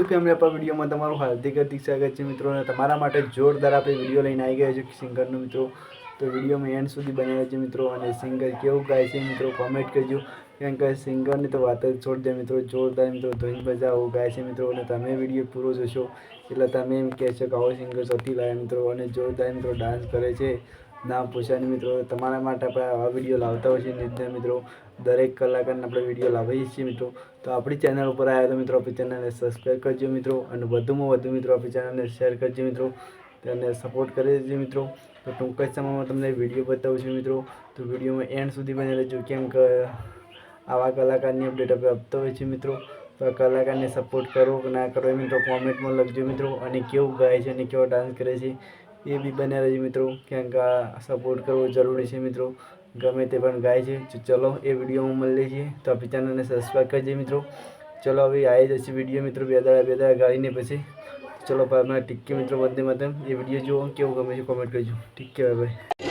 Family પર વિડીયોમાં તમારું હાર્દિક હાર્દિક સ્વાગત છે મિત્રો અને તમારા માટે જોરદાર આપણે વીડિયો લઈને આવી ગયા છે સિંગરનો મિત્રો. તો વિડીયોમાં એન્ડ સુધી બનાવ્યા છે મિત્રો અને સિંગર કેવું ગાય છે મિત્રો કોમેન્ટ કરજો. કેમ કે સિંગરની તો વાત જ છોડ દે મિત્રો, જોરદાર મિત્રો ધોઈ બજાવો ગાય છે મિત્રો અને તમે વીડિયો પૂરો જોશો એટલે તમે એમ કહેશો કે આવો સિંગર સૌથી લાવે મિત્રો અને જોરદાર મિત્રો ડાન્સ કરે છે. ના પૂછાની મિત્રો, તમારા માટે આપણે આવા વીડિયો લાવતા છે નિત્ય મિત્રો, દરેક કલાકારને આપણે વીડિયો લાવીએ છીએ મિત્રો. તો આપણી ચેનલ ઉપર આવ્યા તો મિત્રો, આપણી ચેનલને સબસ્ક્રાઈબ કરજો મિત્રો અને વધુમાં વધુ મિત્રો આપણી ચેનલને શેર કરજો મિત્રો. તેને સપોર્ટ કરે છે મિત્રો. તો ટૂંક જ સમયમાં તમને વીડિયો બતાવું છું મિત્રો. તો વિડીયોમાં એન્ડ સુધી બની રહેજો. કેમ કે આવા કલાકારની અપડેટ આપણે આપતા હોય છે મિત્રો. તો કલાકારને સપોર્ટ કરો કે ના કરો એ મિત્રો કોમેન્ટમાં લખજો મિત્રો. અને કેવું ગાય છે અને કેવો ડાન્સ કરે છે એ બી બન્યા રહેજો મિત્રો. કેમ કે સપોર્ટ કરવો જરૂરી છે મિત્રો. ગમે તે પણ ગાય છે ચલો એ વિડીયોમાં મળીએ છીએ તો આપણી ચેનલને સબસ્ક્રાઈબ કરજે મિત્રો. ચલો હવે આવી જશે વીડિયો મિત્રો, બે દાડા બે દાડા ગાઈને પછી. ચલો ભાઈ ટીકે મિત્રો વંદે માતરમ. એ વીડિયો જુઓ, કેવું ગમે છે કોમેન્ટ કરજો. ટીકે ભાઈ ભાઈ